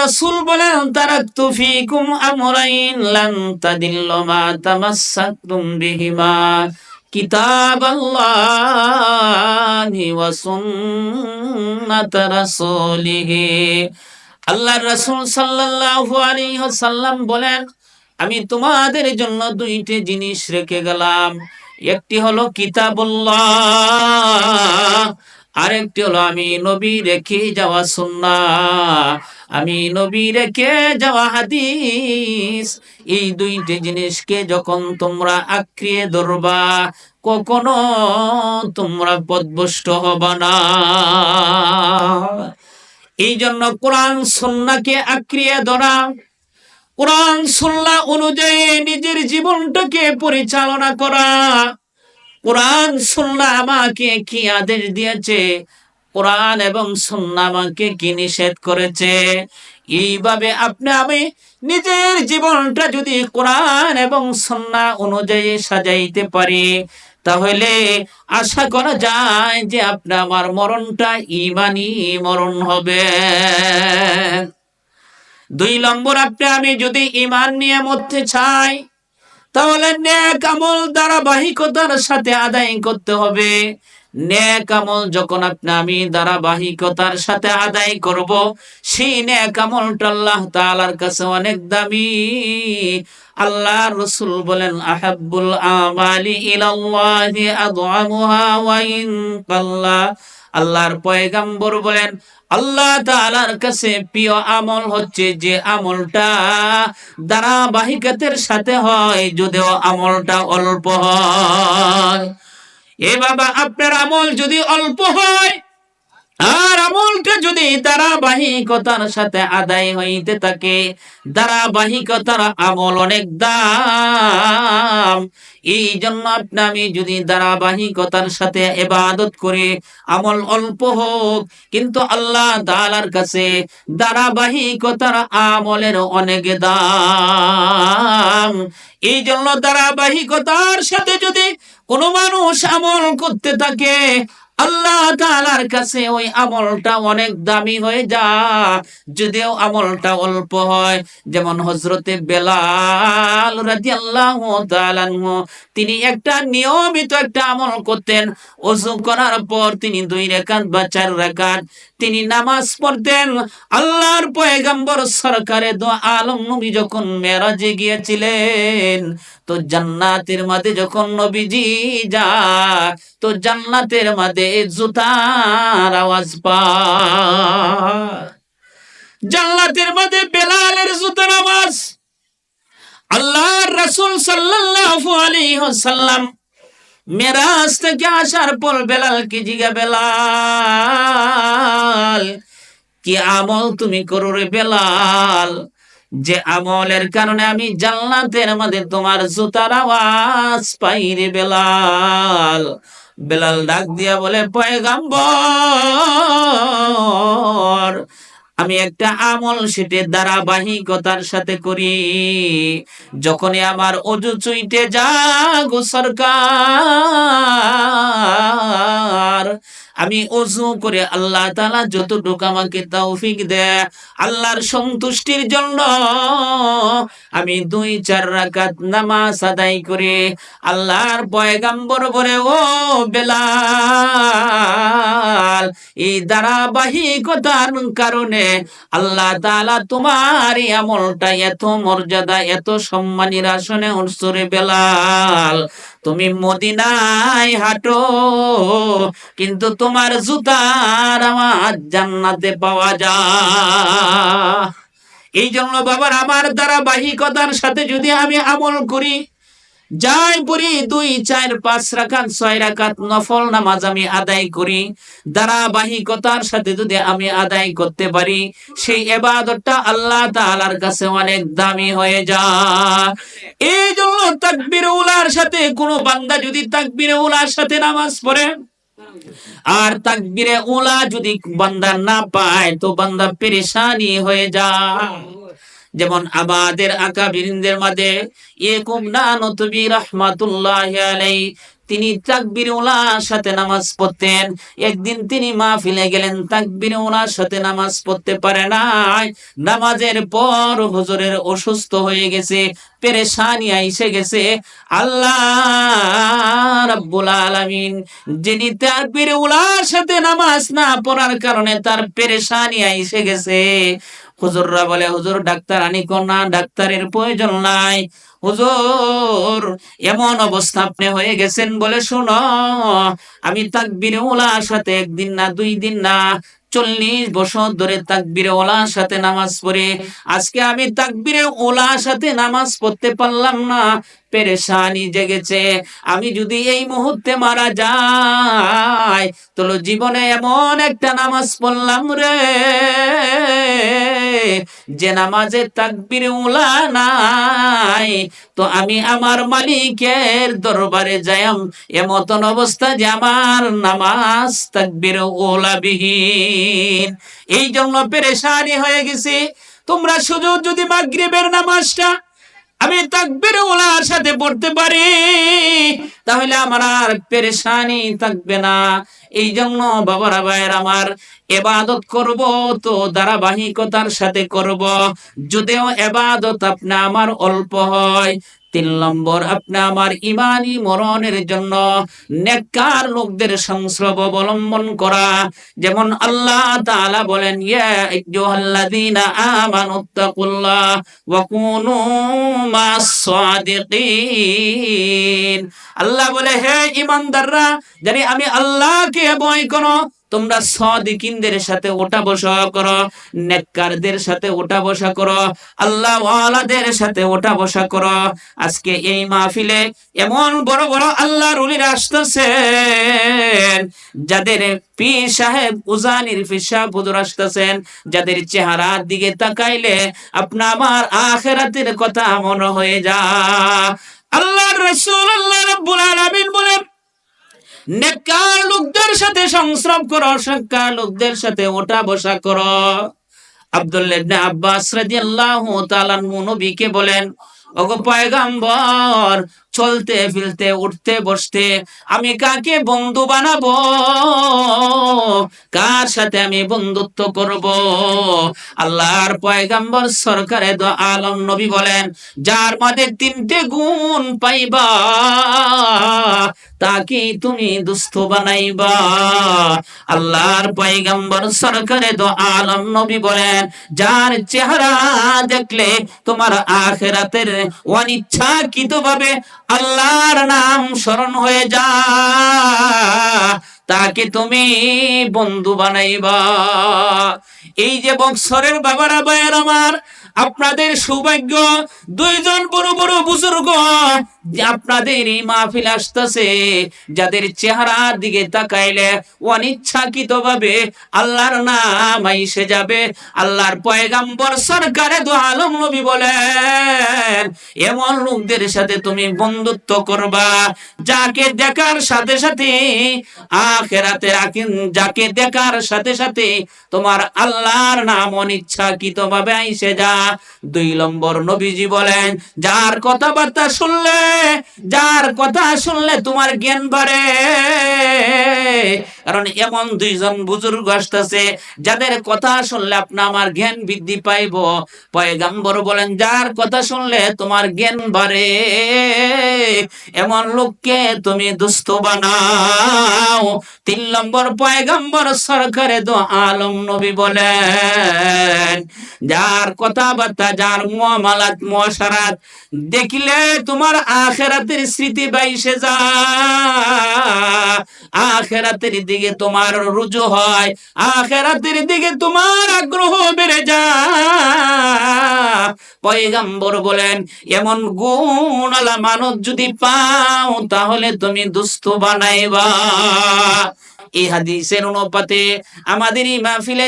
রাসূল বলেন, তারাকতু ফীকুম আমরাইন লান বিহিমা রাসূলিহি। আল্লাহর বলেন, আমি তোমাদের জন্য দুইটি জিনিস রেখে গেলাম। একটি হলো কিতাবুল্লাহ আরেকটি হলো, আমি নবী রেখে যাওয়া সুন্না, আমি নবী রেখে যাওয়া হাদিস। এই দুইটি জিনিসকে যখন তোমরা আঁকড়িয়ে ধরবা, কখনো তোমরা পদভষ্ট হবা না। এই জন্য কোরআন সন্নাকে আঁকড়িয়ে ধরা, কোরআন সুন্নাহ অনুযায়ী নিজের জীবনটাকে পরিচালনা করা কোরআন সুন্নাহ আমাকে কি আদেশ দিয়েছে? কোরআন এবং সুন্নাহ আমাকে কি নিষেধ করেছে? এইভাবে আপনি, আমি নিজের জীবনটা যদি কোরআন এবং সুন্নাহ অনুযায়ী সাজাইতে পারি, তাহলে আশা করা যায় যে আপনি আমার মরণটা ইমানি মরণ হবে। দুই নম্বর, আপনি, আমি যদি ইমান নিয়ে মরতে চাই তাহলে ন্যাক আমল ধারাবাহিকতার সাথে আদায় করতে হবে। ন্যাক আমল যখন আপনি আমি ধারাবাহিকতার সাথে আদায় করব, সেই ন্যাক কাছে অনেক দামি। আল্লাহ রসুল বলেন, আহাব্বুল আমালি ইলাল্লাহি আদআমুহা ওয়া ইন আল্লাহর পয়গাম্বর বলেন আল্লাহ তাআলার কাছে প্রিয় আমল হচ্ছে যে আমলটা ধারাবাহিকতার সাথে হয়, যদিও আমলটা অল্প হয়। এ বাবা, আপনার আমল যদি অল্প হয়, আর আমলটা যদি ধারাবাহিকতার সাথে আদায় হইতে থাকে, ধারাবাহিকতার আমল অনেক দাম। এই জন্য আপনি আমি যদি ধারাবাহিকতার সাথে এবাদত করে আমল অল্প হোক, কিন্তু আল্লাহ তাআলার কাছে ধারাবাহিকতার আমলের অনেক দাম। এই জন্য ধারাবাহিকতার সাথে যদি কোনো মানুষ আমল করতে থাকে আল্লাহ তাআলার কাছে ওই আমলটা অনেক দামি হয়ে যা যদিও আমলটা অল্প হয়, যেমন হজরতে বেলাল রাদিয়াল্লাহু তাআলা তিনি একটা নিয়মিত একটা আমল করতেন। ওযু করার পর তিনি দুই রাকাত বা চার রাকাত তিনি নামাজ পড়তেন। আল্লাহর পয়গম্বর সরকারে দো আলম নবী যখন মেরাজে গিয়েছিলেন তো জান্নাতের মাঝে যখন নবীজি যায়, তো জান্নাতের মাঝে জুতার আওয়াজ পায়। জান্নাতের মাঝে বেলালের জুতার আওয়াজ। আল্লাহর রাসূল সাল্লাল্লাহু আলাইহি ওয়াসাল্লাম মেরাজ থেকে আসার পর বেলাল বেলালকে জিগা বেলাল, কি আমল তুমি করো রে বেলাল? যে আমলের কারণে আমি জান্নাতের মধ্যে তোমার জুতার আওয়াজ পাই রে বেলাল। বেলাল ডাক দিয়া বলে, পয়গাম্বর, আমি একটা আমল সেটে ধারাবাহিকতার সাথে করি। যখনই আমার অজু চুইটে যা গো সরকার আমি অজু করে আল্লাহ তাআলা যতটুকু আমাকে তৌফিক দেয় আল্লাহর সন্তুষ্টির জন্য আমি দুই, চার রাকাত নামাজ আদায় করে। আল্লাহর পয়গাম্বর বলে, ও বেলাল, এই ধারাবাহিকতার কারণে আল্লাহ তাআলা তোমার এই আমলটা এত মর্যাদা, এত সম্মানীর আসনে উৎসরে বেলাল। তুমি মদিনায় হাঁটো, কিন্তু তোমার জুতার আমার জান্নাতে পাওয়া যা এই জন্য বাবার আমার ধারাবাহিকতার সাথে যদি আমি আমল করি যাই পড়ি দুই, চার, পাঁচ রাকাত, ছয় রাখাত নফল নামাজ আমি আদায় করি। ধারাবাহিকতার সাথে যদি আমি আদায় করতে পারি, সেই এবাদতটা আল্লাহ তাআলার কাছে অনেক দামি হয়ে যায়। এই জন্য তাকবির উলার সাথে কোনো বান্দা যদি তাকবীর উলার সাথে নামাজ পড়ে, আর তাকবিরে উলা যদি বান্দা না পায়, তো বান্দা পেরেশানি হয়ে যায়। যেমন আমাদের আকা বীরিনদের মাঝে, একুম নানতবি রহমাতুল্লাহ আলাই। তিনি তাকবির ওলার সাথে নামাজ পড়তেন। একদিন তিনি মাহফিলে গেলেন, তাকবির ওলার সাথে নামাজ পড়তে পারে নাই। নামাজের পর হুজুরের অসুস্থ হয়ে গেছে, পেরেশানি আইসে গেছে। আল্লাহ রাব্বুল আলামিন, যিনি তাকবির ওলার সাথে নামাজ না পড়ার কারণে তার পেরেশানি আইসে গেছে। হুজুররা বলে, হুজুর ডাক্তার আনি না, ডাক্তারের প্রয়োজন নাই। হুজুর, এমন অবস্থা আপনি হয়ে গেছেন বলে শোনো। আমি তাকবির ওলার সাথে একদিন না, দুই দিন না, চল্লিশ বছর ধরে তাকবিরে ওলার সাথে নামাজ পড়ে। আজকে আমি তাকবিরে ওলার সাথে নামাজ পড়তে পারলাম না। পেরেশানি জেগেছে। আমি যদি এই মুহূর্তে মারা যাই তো জীবনে এমন একটা নামাজ পড়লাম রে। যে নামাজে তাকবির উলা নাই, তো আমি আমার মালিকের দরবারে যাইম এমতন অবস্থা যে আমার নামাজ তাকবির ওলা বিহীন। এই জন্য পেরেশানি হয়ে গেছি। তোমরা শুধু যদি মাগরিবের নামাজটা আমি তাকবির ওলার সাথে পড়তে পারি। তাহলে আমার আর পেরেশানি থাকবে না। এই জন্য বাবারা, ভাইয়ের আমার, এবাদত করব তো ধারাবাহিকতার সাথে করব। যদিও এবাদত আপনি আমার অল্প হয় তিন নম্বর, আপনি আমার ইমানি মরণের জন্য নেককার লোকদের সংস্রব অবলম্বন করা। যেমন আল্লাহ তাআলা বলেন, ইয়া আইয়ুহাল্লাযীনা আমানুত্তাকুল্লাহ ওয়া কুনু মাস সাদিকিন। আল্লাহ বলে, হে ইমানদাররা, জানি আমি আল্লাহকে ভয় করো তোমরা সদিকিনদের সাথে ওঠা বসা করো, নেককারদের সাথে ওঠা বসা করো, আল্লাহ ওয়ালাদের সাথে ওঠা বসা করো। আজকে এই মাহফিলে এমন বড় বড় আল্লাহ রুলির আসতেছেন, যাদের পীর সাহেব উজানির সাহেব হুজুর আসতেছেন, যাদের চেহারার দিকে তাকাইলে আপনা আমার আখেরাতের কথা মনে হয়ে যা আল্লাহ রসুল আল্লাহ রাব্বুল আলামিন বলেন, নেককার সাথে সংশ্রম করো সক্কার লোকদের সাথে ওটা বসা করো। আব্দুল্লাহ আব্বাস রাদিয়াল্লাহু তাআলা নবীকে বলেন, ওগো পয়গাম্বর চলতে, ফিরতে, উঠতে, বসতে আমি কাকে বন্ধু বানাবো? কার সাথে আমি বন্ধুত্ব করব? আল্লাহর পয়গাম্বর সরকারে দো আলম নবী বলেন, যার মধ্যে তিনটে গুণ পাইবা, তাকে তুমি দুস্থ বানাইবা। আল্লাহর পয়গাম্বর সরকারে দো আলম নবী বলেন, যার চেহারা দেখলে তোমার আখেরাতের অনিচ্ছাকৃত ভাবে আল্লাহর নাম স্মরণ হয়ে যা। তাকে তুমি বন্ধু বানাইবা? এই যে বক্সরের বাবারা বায়ের আমার, আপনাদের সৌভাগ্য, দুইজন বড় বড় বুজুর্গ আপনাদের এই মাহফিল আসতেছে, যাদের চেহারার দিকে তাকাইলে অনিচ্ছাকৃত ভাবে আল্লাহর নাম আইসে যাবে। আল্লাহর পয়গাম্বর সরকারে দু আলম নবী বলেন, এমন লোকদের সাথে তুমি বন্ধুত্ব করবা, যাকে দেখার সাথে সাথে আখেরাতে রাখেন যাকে দেখার সাথে সাথে তোমার আল্লাহর নাম অনিচ্ছাকৃত ভাবে আইসে যা। দুই নম্বর নবীজি বলেন, যার কথাবার্তা শুনলে যার কথা শুনলে তোমার জ্ঞান বাড়ে। কারণ এমন দুইজন বুজুর্গ আসতেছে, যাদের কথা শুনলে আপনি আমার জ্ঞান বৃদ্ধি পাইব। পয়গাম্বর বলেন, যার কথা শুনলে তোমার জ্ঞান বাড়ে। এমন লোককে তুমি দুস্থ বানাও। তিন নম্বর, পয়গাম্বর সরকারে দো আলম নবী বলেন, যার কথাবার্তা, যার মুয়ামালাত মুয়াশারাত দেখলে তোমার আখেরাতের স্মৃতি বাইসে যা। আখেরাতের দিকে তোমার রুজু হয়, আখেরাতের দিকে তোমার আগ্রহ বেড়ে যা পয়গাম্বর বলেন, এমন গুণালা মানুষ যদি পাও, তাহলে তুমি দুস্থ বানাইবা। এই হাদিসের অনুপাতে আমাদের এই মাহফিলে